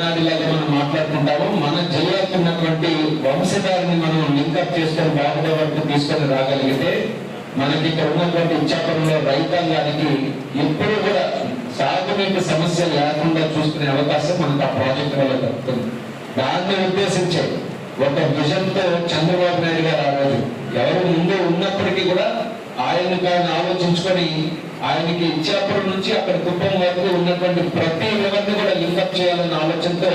మనం మాట్లాడుకుంటామో మన జిల్లాకు ఉన్నటువంటి వంశధారిని మనం లింకప్ చేసుకొని బాగుండే వరకు తీసుకొని రాగలిగితే మనకి ఇక్కడ ఉన్నటువంటి ఇచ్చాపురంలో రైతాంగానికి ఎప్పుడు కూడా సాగునీటి సమస్య లేకుండా చూసుకునే అవకాశం మనకు ఆ ప్రాజెక్ట్ వల్ల దక్కుతుంది. దాన్ని ఉద్దేశించే ఒక విజన్తో చంద్రబాబు నాయుడు గారు ఆ రోజు ఎవరు ముందు ఉన్నప్పటికీ కూడా ఆయనకు ఆయన ఆలోచించుకొని ఆయనకి ఇచ్చేప్పటి నుంచి అక్కడ కుప్పం వరకు ఉన్నటువంటి ప్రతి ఎవరిని కూడా లింకప్ చేయాలన్న ఆలోచనతో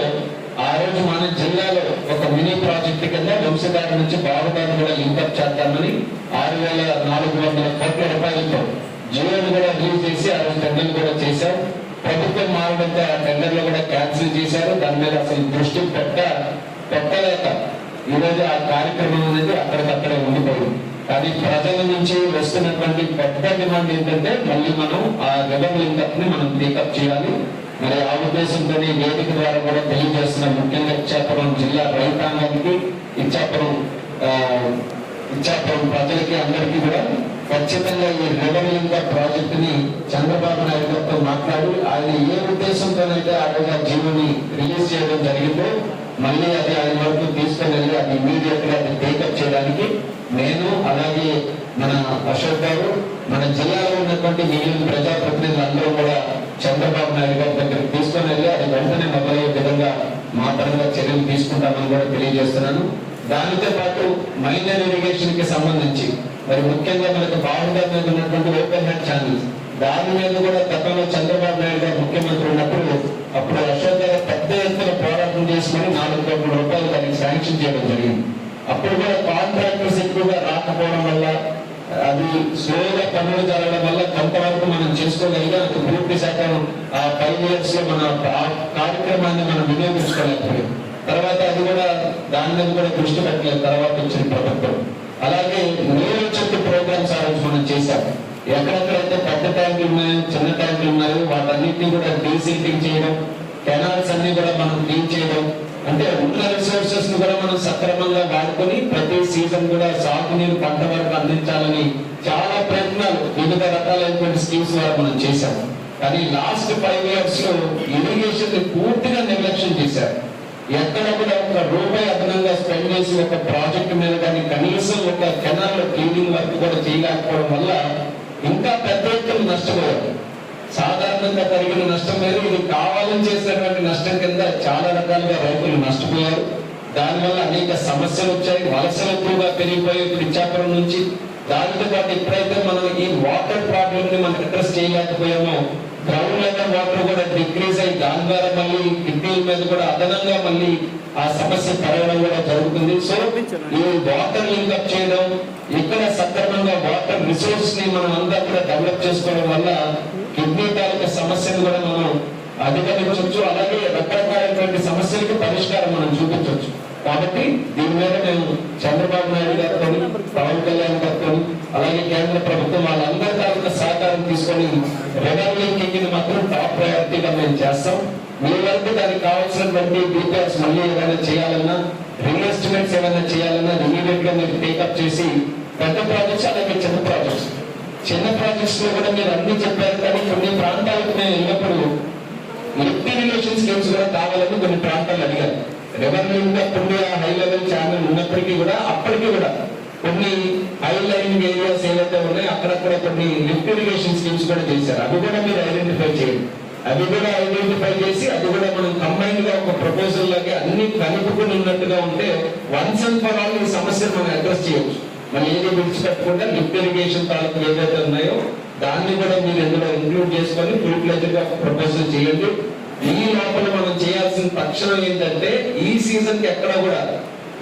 ఆ రోజు మన జిల్లాలో ఒక మినీ ప్రాజెక్ట్ కింద వంశధార నుంచి బావదాన్ని కూడా లింకప్ చేద్దామని ఆరు వేల నాలుగు వందల కోట్ల రూపాయలతో జియోని కూడా రిలీజ్ చేసి ఆ రోజు టెండర్లు కూడా చేశాం. ప్రభుత్వం మారడంతో ఆ టెండర్లు కూడా క్యాన్సిల్ చేశారు. దాని మీద అసలు దృష్టి పెట్ట పెట్టలేక ఈ రోజు ఆ కార్యక్రమం అనేది అక్కడికక్కడే ఉండిపోయింది. కానీ ప్రజల నుంచి వస్తున్నటువంటి పెద్ద డిమాండ్ ఏంటంటే మళ్ళీ మనం ఆ రివర్ లింకప్ని మనం పికప్ చేయాలి. మరి ఆ ఉద్దేశంతో వేదిక ద్వారా కూడా తెలియజేస్తున్న ముఖ్యంగా ఇచ్చాపురం జిల్లా రైతాంగానికి ఇచ్చాపురం ఇచ్చాపురం ప్రజలకి అందరికీ కూడా ఖచ్చితంగా ఈ రివర్ లింకప్ ప్రాజెక్ట్ని చంద్రబాబు నాయుడు గారితో మాట్లాడి ఆయన ఏ ఉద్దేశంతోనైతే ఆ జీవోని రిలీజ్ చేయడం జరిగిందో మళ్ళీ అది ఆయన వరకు తీసుకుని వెళ్ళి అది ఇమీడియట్గా అది నేను అలాగే మన అశోక్ గారు మన జిల్లాలో ఉన్నటువంటి మిగిలిన ప్రజాప్రతినిధులందరూ కూడా చంద్రబాబు నాయుడు గారి దగ్గరికి తీసుకొని వెళ్ళి అది వెంటనే మొదలయ్యే విధంగా మా పరంగా చర్యలు తీసుకుంటామని కూడా తెలియజేస్తున్నాను. దానితో పాటు మైనర్ ఇరిగేషన్కి సంబంధించి మరి ముఖ్యంగా మనకు బాగుందా మీద ఉన్నటువంటి ఓపెన్ హెడ్ ఛానల్స్ దాని మీద కూడా గతంలో చంద్రబాబు నాయుడు గారు ముఖ్యమంత్రి ఉన్నప్పుడు అప్పుడు అశోక్ గారు పెద్ద ఎత్తున పోరాటం చేసుకుని నాలుగు కోట్ల రూపాయలు దానికి శాంక్షన్ చేయడం జరిగింది. అప్పుడు కూడా కాంట్రాక్టర్స్ ఎక్కువగా రాకపోవడం వల్ల అది స్లోగా పనులు జరగడం వల్ల కొంతవరకు మనం చేసుకోగలిగా పూర్తి శాతం ఆ ఫైవ్ ఇయర్స్లో మన కార్యక్రమాన్ని మనం వినియోగించుకోలేకపోయాం. తర్వాత అది కూడా దాని మీద కూడా దృష్టి పెట్టలేదు తర్వాత వచ్చిన ప్రభుత్వం. అలాగే నీరు చెట్టు ప్రోగ్రామ్స్ ఆ మనం చేశాం. ఎక్కడెక్కడైతే పెద్ద ట్యాంకులు ఉన్నాయో చిన్న ట్యాంకులు ఉన్నాయో వాటన్నిటిని కూడా డీసీటింగ్ చేయడం కెనాల్స్ అన్ని కూడా మనం క్లీన్ చేయడం అంటే ఉన్న రిసోర్సెస్ను కూడా మనం సక్రమంగా వాడుకొని ప్రతి సీజన్ కూడా సాగునీరు పంట వరకు అందించాలని చాలా ప్రయత్నాలు వివిధ రకాలైనటువంటి స్కీమ్స్ ద్వారా మనం చేశాము. కానీ లాస్ట్ ఫైవ్ ఇయర్స్లో ఇరిగేషన్ పూర్తిగా నిర్లక్ష్యం చేశారు. ఎక్కడ కూడా ఒక రూపాయి అదనంగా స్పెండ్ చేసి ఒక ప్రాజెక్ట్ మీద కానీ కనీసం ఒక కెనాల్ క్లీనింగ్ వర్క్ కూడా చేయలేకపోవడం వల్ల ఇంకా పెద్ద ఎత్తున నష్టపోయారు. సాధారణంగా కలిగిన నష్టం మీద ఇది కావాలని చేసినటువంటి నష్టం కింద చాలా రకాలుగా రైతులు నష్టపోయారు. దానివల్ల అనేక సమస్యలు వచ్చాయి. వలసలు ఎక్కువగా పెరిగిపోయాయి ఇప్పుడు ఇచ్చాపురం నుంచి దానితో పాటు ఎప్పుడైతే మనం ఈ వాటర్ ప్రాబ్లమ్ని మనం అడ్రస్ చేయలేకపోయామో గ్రౌండ్ లెవెల్ వాటర్ కూడా డిక్రీజ్ అయ్యి దాని ద్వారా మళ్ళీ కిడ్నీల మీద కూడా అదనంగా మళ్ళీ ఆ సమస్య పెరగడం కూడా జరుగుతుంది. సో ఈ వాటర్ లింకప్ చేయడం ఇక్కడ సక్రమంగా వాటర్ రిసోర్స్ని మనం అంతా కూడా డెవలప్ చేసుకోవడం వల్ల కిడ్నీ తాలూకా సమస్యను కూడా మనం అధిగమించవచ్చు అలాగే రకరకాలైనటువంటి సమస్యలకు పరిష్కారం మనం చూపించవచ్చు. కాబట్టి దీని మీద మేము చంద్రబాబు నాయుడు గారితో పవన్ కళ్యాణ్ గారితో అలాగే కేంద్ర ప్రభుత్వం వాళ్ళందరి తాలూకా సహకారం తీసుకొని రెవెన్యూ మాత్రం టాప్ ప్రయారిటీగా మేము చేస్తాం. మీ వరకు దానికి కావాల్సినటువంటి డీటెయిల్స్ మళ్ళీ ఏదైనా చేయాలన్నా ఇన్వెస్ట్మెంట్స్ ఏమైనా చేయాలన్నా ఇమీడియట్గా మీరు టేకప్ చేసి పెద్ద ప్రాజెక్ట్స్ అలాగే చిన్న ప్రాజెక్ట్స్ చిన్న ప్రాజెక్ట్స్లో కూడా మీరు అన్ని చెప్పారు కానీ కొన్ని ప్రాంతాలకు మేము వెళ్ళినప్పుడు లిఫ్ట్ స్కీమ్స్ కూడా కావాలని కొన్ని ప్రాంతాలు అడిగారు. రెవెన్యూ కొన్ని హై లెవెల్ ఛానల్ ఉన్నప్పటికీ కూడా అప్పటికీ కూడా కొన్ని హై లైన్ ఏరియాస్ ఏవైతే ఉన్నాయో అక్కడక్కడ కొన్ని లిఫ్ట్ ఇరిగేషన్ స్కీమ్స్ కూడా చేశారు. అవి కూడా మీరు ఐడెంటిఫై చేయండి. అవి కూడా ఐడెంటిఫై చేసి అది కూడా మనం కంబైన్గా ఒక ప్రపోజల్ లాగా అన్ని కలుపుకుని ఉన్నట్టుగా ఉంటే వన్స్ అండ్ ఫర్ ఆల్ ఈ సమస్యను మనం అడ్రస్ చేయవచ్చు మనం ఏది విడిచిపెట్టకుండా లిఫ్ట్ ఇరిగేషన్ తాలూకు ఏదైతే ఉన్నాయో దాన్ని కూడా మీరు ఇందులో ఇంక్లూడ్ చేసుకొని ఫుల్ ప్లెజర్గా ప్రపోజల్ చేయండి. ఈ లోపల మనం చేయాల్సిన తక్షణం ఏంటంటే ఈ సీజన్కి ఎక్కడ కూడా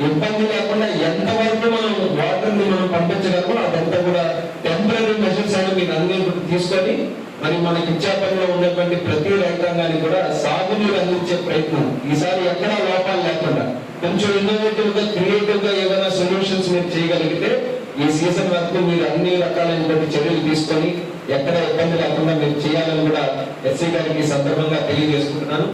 ఇబ్బంది లేకుండా ఎంతవరకు మనం వాటర్ని మనం పంపించగలమో అదంతా కూడా టెంపరీ మెజర్స్ అని మీరు అన్ని తీసుకొని మరి మనకి ఇచ్చాపల్లిలో ఉన్నటువంటి ప్రతి రైతాంగానికి కూడా సాగునీరు అందించే ప్రయత్నం. ఈసారి ఎక్కడా లోపాలు లేకుండా కొంచెం ఇన్నోవేటివ్గా క్రియేటివ్గా ఏమైనా సొల్యూషన్స్ మీరు చేయగలిగితే ఈ సీజన్ వరకు మీరు అన్ని రకాలైనటువంటి చర్యలు తీసుకొని ఎక్కడ ఇబ్బంది లేకుండా మీరు చేయాలని కూడా ఎస్సీ గారికి సందర్భంగా తెలియజేసుకుంటున్నాను.